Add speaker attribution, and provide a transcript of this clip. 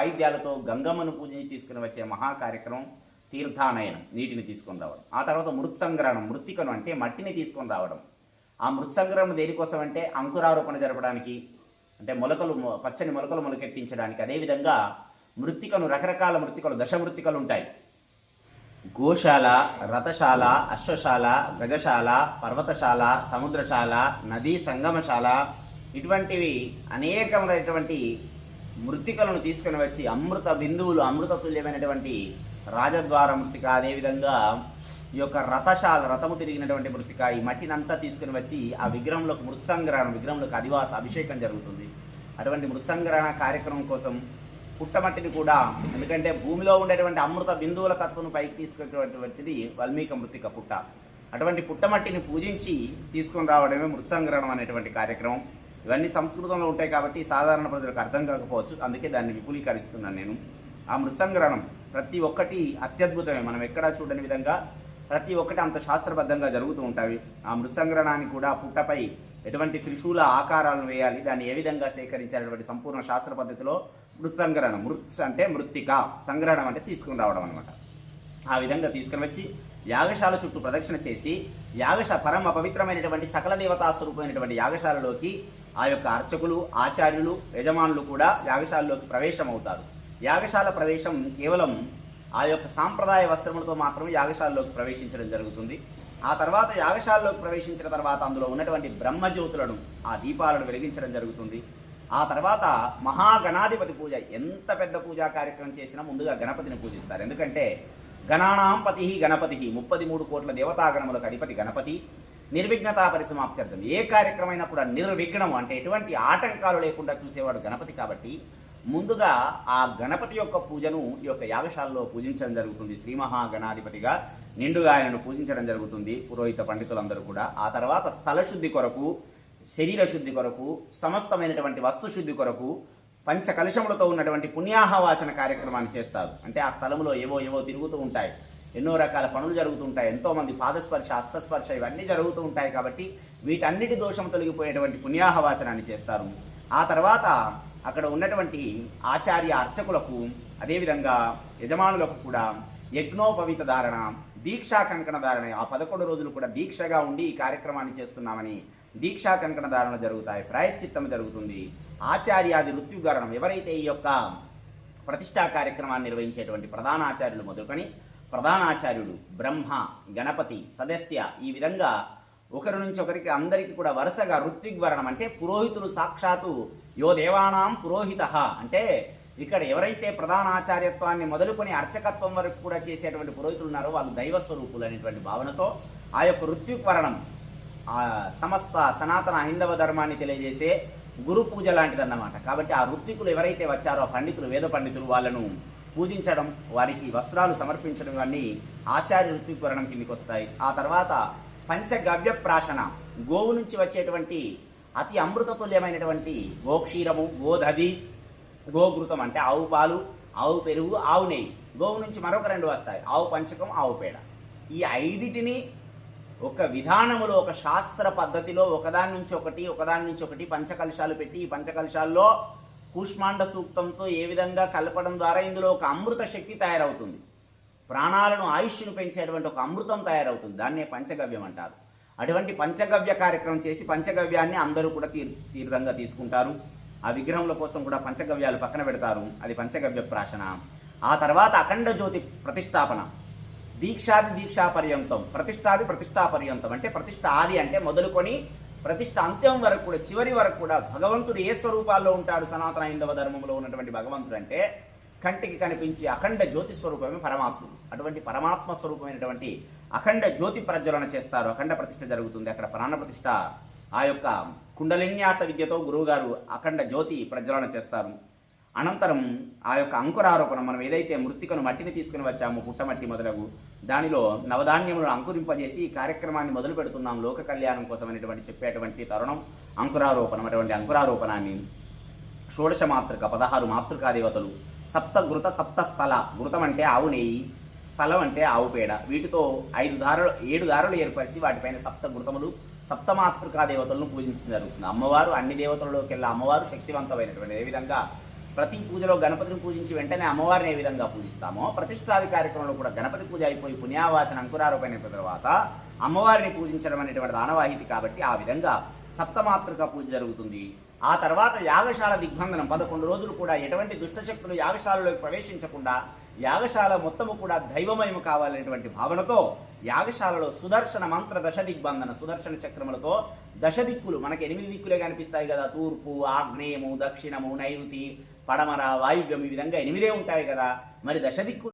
Speaker 1: వాయిద్యాలతో గంగమ్మను పూజించి తీసుకుని వచ్చే మహా కార్యక్రమం తీర్థానయనం నీటిని తీసుకొని రావడం. ఆ తర్వాత మృత్సంగ్రహణం మృత్తికను అంటే మట్టిని తీసుకొని రావడం. ఆ మృత్సంగ్రహణం దేనికోసం అంటే అంకురారోపణ జరపడానికి అంటే మొలకలు పచ్చని మొలకలు మొలకెత్తించడానికి. అదేవిధంగా మృత్తికను రకరకాల మృత్తికలు దశ మృత్తికలు ఉంటాయి. గోశాల రథశాల అశ్వశాల గజశాల పర్వతశాల సముద్రశాల నదీ సంగమశాల ఇటువంటివి అనేకమైనటువంటి మృతికలను తీసుకుని వచ్చి అమృత బిందువులు అమృత తుల్యమైనటువంటి రాజద్వార మృతిక అదేవిధంగా ఈ యొక్క రథశాల రథము తిరిగినటువంటి మృతిక ఈ మట్టినంతా తీసుకుని వచ్చి ఆ విగ్రహంలోకి మృత్సంగ్రహణ విగ్రహంలోకి అధివాస అభిషేకం జరుగుతుంది. అటువంటి మృత్సంగ్రహణ కార్యక్రమం కోసం పుట్టమట్టిని కూడా ఎందుకంటే భూమిలో ఉండేటువంటి అమృత బిందువుల తత్వను పైకి తీసుకునేటువంటిది వల్మీక మృతిక పుట్ట. అటువంటి పుట్టమట్టిని పూజించి తీసుకొని రావడమే మృత్సంగ్రహణం అనేటువంటి కార్యక్రమం. ఇవన్నీ సంస్కృతంలో ఉంటాయి కాబట్టి సాధారణ ప్రజలకు అర్థం కాకపోవచ్చు. అందుకే దాన్ని విపులీకరిస్తున్నాను నేను. ఆ మృత్సంగ్రహణం ప్రతి ఒక్కటి అత్యద్భుతమే. మనం ఎక్కడా చూడని విధంగా ప్రతి ఒక్కటి అంత శాస్త్రబద్ధంగా జరుగుతూ ఉంటాయి. ఆ మృత్సంగ్రహణానికి కూడా పుట్టపై ఎటువంటి త్రిశూల ఆకారాలను వేయాలి దాన్ని ఏ విధంగా సేకరించాలనేటువంటి సంపూర్ణ శాస్త్ర పద్ధతిలో మృత్సంగ్రహణం మృత్స్ అంటే మృత్తిక సంగ్రహణం అంటే తీసుకుని రావడం అనమాట ఆ విధంగా తీసుకుని వచ్చి యాగశాల చుట్టూ ప్రదక్షిణ చేసి యాగశ పరమ పవిత్రమైనటువంటి సకల దేవతా స్వరూపమైనటువంటి యాగశాలలోకి ఆ యొక్క అర్చకులు ఆచార్యులు యజమానులు కూడా యాగశాలలోకి ప్రవేశం అవుతారు యాగశాల ప్రవేశం కేవలం ఆ యొక్క సాంప్రదాయ వస్త్రములతో మాత్రమే యాగశాలలోకి ప్రవేశించడం జరుగుతుంది. ఆ తర్వాత యాగశాలలోకి ప్రవేశించిన తర్వాత అందులో ఉన్నటువంటి బ్రహ్మజ్యోతులను ఆ దీపాలను వెలిగించడం జరుగుతుంది. ఆ తర్వాత మహాగణాధిపతి పూజ ఎంత పెద్ద పూజా కార్యక్రమం చేసినా ముందుగా గణపతిని పూజిస్తారు. ఎందుకంటే గణానాం పతి గణపతి. ముప్పది మూడు కోట్ల దేవతాగణములకు అధిపతి గణపతి. నిర్విఘ్నతా పరిసమాప్త్యర్థం. ఏ కార్యక్రమైనా కూడా నిర్విఘ్నం అంటే ఎటువంటి ఆటంకాలు లేకుండా చూసేవాడు గణపతి కాబట్టి ముందుగా ఆ గణపతి యొక్క పూజను ఈ యొక్క యాగశాలలో పూజించడం జరుగుతుంది. శ్రీ మహాగణాధిపతిగా నిండుగా ఆయనను పూజించడం జరుగుతుంది. పురోహిత పండితులందరూ కూడా. ఆ తర్వాత స్థల శుద్ధి కొరకు శరీర శుద్ధి కొరకు సమస్తమైనటువంటి వస్తు శుద్ధి కొరకు పంచ కలుషములతో ఉన్నటువంటి పుణ్యాహవాచన కార్యక్రమాన్ని చేస్తారు. అంటే ఆ స్థలంలో ఏవో ఏవో తిరుగుతూ ఉంటాయి. ఎన్నో రకాల పనులు జరుగుతుంటాయి ఉంటాయి. ఎంతోమంది పాదస్పర్శ హస్తస్పర్శ ఇవన్నీ జరుగుతూ ఉంటాయి కాబట్టి వీటన్నిటి దోషం తొలగిపోయేటువంటి పుణ్యాహవాచనాన్ని చేస్తారు. ఆ తర్వాత అక్కడ ఉన్నటువంటి ఆచార్య అర్చకులకు అదేవిధంగా యజమానులకు కూడా యజ్ఞోపవిత ధారణ దీక్షా కంకణ ధారణ ఆ పదకొండు రోజులు కూడా దీక్షగా ఉండి ఈ కార్యక్రమాన్ని చేస్తున్నామని దీక్షా కంకణ ధారణ జరుగుతాయి. ప్రాయశ్చిత్తం జరుగుతుంది. ఆచార్యాది మృత్యుగరణం ఎవరైతే ఈ యొక్క ప్రతిష్టా కార్యక్రమాన్ని నిర్వహించేటువంటి ప్రధానాచార్యులు మొదలుకొని ప్రధానాచార్యుడు బ్రహ్మ గణపతి సదస్య ఈ విధంగా ఒకరి నుంచి ఒకరికి అందరికీ కూడా వరుసగా ఋత్విగ్వరణం అంటే పురోహితులు సాక్షాత్తు యో దేవానాం పురోహిత అంటే ఇక్కడ ఎవరైతే ప్రధాన ఆచార్యత్వాన్ని మొదలుకొని అర్చకత్వం వరకు కూడా చేసేటువంటి పురోహితులు ఉన్నారో వాళ్ళు దైవ స్వరూపులు అనేటువంటి భావనతో ఆ యొక్క ఋత్విగ్వరణం సమస్త సనాతన హైందవ ధర్మాన్ని తెలియజేసే గురు పూజ లాంటిదన్నమాట. కాబట్టి ఆ ఋత్వికులు ఎవరైతే వచ్చారో ఆ పండితులు వేద పండితులు వాళ్ళను పూజించడం వారికి వస్త్రాలు సమర్పించడం ఇవన్నీ ఆచార్య ఋత్వికరణం కిందికి వస్తాయి. ఆ తర్వాత పంచగవ్య ప్రాశన గోవు నుంచి వచ్చేటువంటి అతి అమృతతుల్యమైనటువంటి గోక్షీరము గోధది గోఘృతం అంటే ఆవు పాలు ఆవు పెరుగు ఆవు నెయ్యి. గోవు నుంచి మరొక రెండు వస్తాయి. ఆవు పంచకం ఆవు పేడ. ఈ ఐదిటిని ఒక విధానములో ఒక శాస్త్ర పద్ధతిలో ఒకదాని నుంచి ఒకటి ఒకదాని నుంచి ఒకటి పంచకలశాలు పెట్టి ఈ పంచకలశాల్లో కూష్మాండ సూక్తంతో ఏ విధంగా కలపడం ద్వారా ఇందులో ఒక అమృత శక్తి తయారవుతుంది. ప్రాణాలను ఆయుష్ను పెంచేటువంటి ఒక అమృతం తయారవుతుంది. దాన్నే పంచగవ్యం అంటారు. అటువంటి పంచగవ్య కార్యక్రమం చేసి పంచగవ్యాన్ని అందరూ కూడా తీర్ తీర్థంగా తీసుకుంటారు. ఆ విగ్రహముల కోసం కూడా పంచగవ్యాలు పక్కన పెడతారు. అది పంచగవ్య ప్రాశన. ఆ తర్వాత అఖండ జ్యోతి ప్రతిష్టాపన. దీక్షాది దీక్షా పర్యంతం ప్రతిష్టాది ప్రతిష్టా పర్యంతం అంటే ప్రతిష్ట ఆది అంటే మొదలుకొని ప్రతిష్ట అంత్యం వరకు కూడా చివరి వరకు కూడా భగవంతుడు ఏ స్వరూపాల్లో ఉంటాడు సనాతన హైందవ ధర్మంలో ఉన్నటువంటి భగవంతుడు అంటే కంటికి కనిపించి అఖండ జ్యోతి స్వరూపమే పరమాత్ముడు అటువంటి పరమాత్మ స్వరూపమైనటువంటి అఖండ జ్యోతి ప్రజ్వలన చేస్తారు. అఖండ ప్రతిష్ట జరుగుతుంది. అక్కడ ప్రాణ ప్రతిష్ట ఆ యొక్క కుండలిన్యాస విద్యతో గురువుగారు అఖండ జ్యోతి ప్రజ్వలన చేస్తారు. అనంతరం ఆ యొక్క అంకురారోపణ మనం ఏదైతే మృతికను మట్టిని తీసుకుని వచ్చామో పుట్టమట్టి మొదలగు దానిలో నవధాన్యములను అంకురింపజేసి ఈ కార్యక్రమాన్ని మొదలు పెడుతున్నాం లోక కళ్యాణం కోసం అనేటువంటి చెప్పేటువంటి తరుణం అంకురారోపణం అటువంటి అంకురారోపణాన్ని. షోడశ మాతృక పదహారు మాతృకా దేవతలు సప్త ఘృత సప్త స్థల. ఘృతం అంటే ఆవు నెయ్యి స్థలం అంటే ఆవు పేడ. వీటితో ఐదు దారులు ఏడు దారులు ఏర్పరిచి వాటిపైన సప్త ఘృతములు సప్త మాతృకా దేవతలను పూజించడం జరుగుతుంది. అమ్మవారు అన్ని దేవతలలోకి అమ్మవారు శక్తివంతమైనటువంటి. ఏ విధంగా ప్రతి పూజలో గణపతిని పూజించి వెంటనే అమ్మవారిని ఏ విధంగా పూజిస్తామో ప్రతిష్టాది కార్యక్రమంలో కూడా గణపతి పూజ అయిపోయి పుణ్యావాచన అంకురారోపణ తర్వాత అమ్మవారిని పూజించడం అనేటువంటి ఆనవాహితి కాబట్టి ఆ విధంగా సప్తమాతృక పూజ జరుగుతుంది. ఆ తర్వాత యాగశాల దిగ్బంధనం పదకొండు రోజులు కూడా ఎటువంటి దుష్టశక్తులు యాగశాలలోకి ప్రవేశించకుండా యాగశాల మొత్తము కూడా దైవమయం కావాలనేటువంటి భావనతో యాగశాలలో సుదర్శన మంత్ర దశ దిగ్బంధన సుదర్శన చక్రములతో దశ దిక్కులు మనకి ఎనిమిది దిక్కులే కనిపిస్తాయి కదా. తూర్పు ఆగ్నేయము దక్షిణము నైరుతి పడమర వాయువ్యం ఈ విధంగా ఎనిమిదే ఉంటాయి కదా. మరి దశ దిక్కు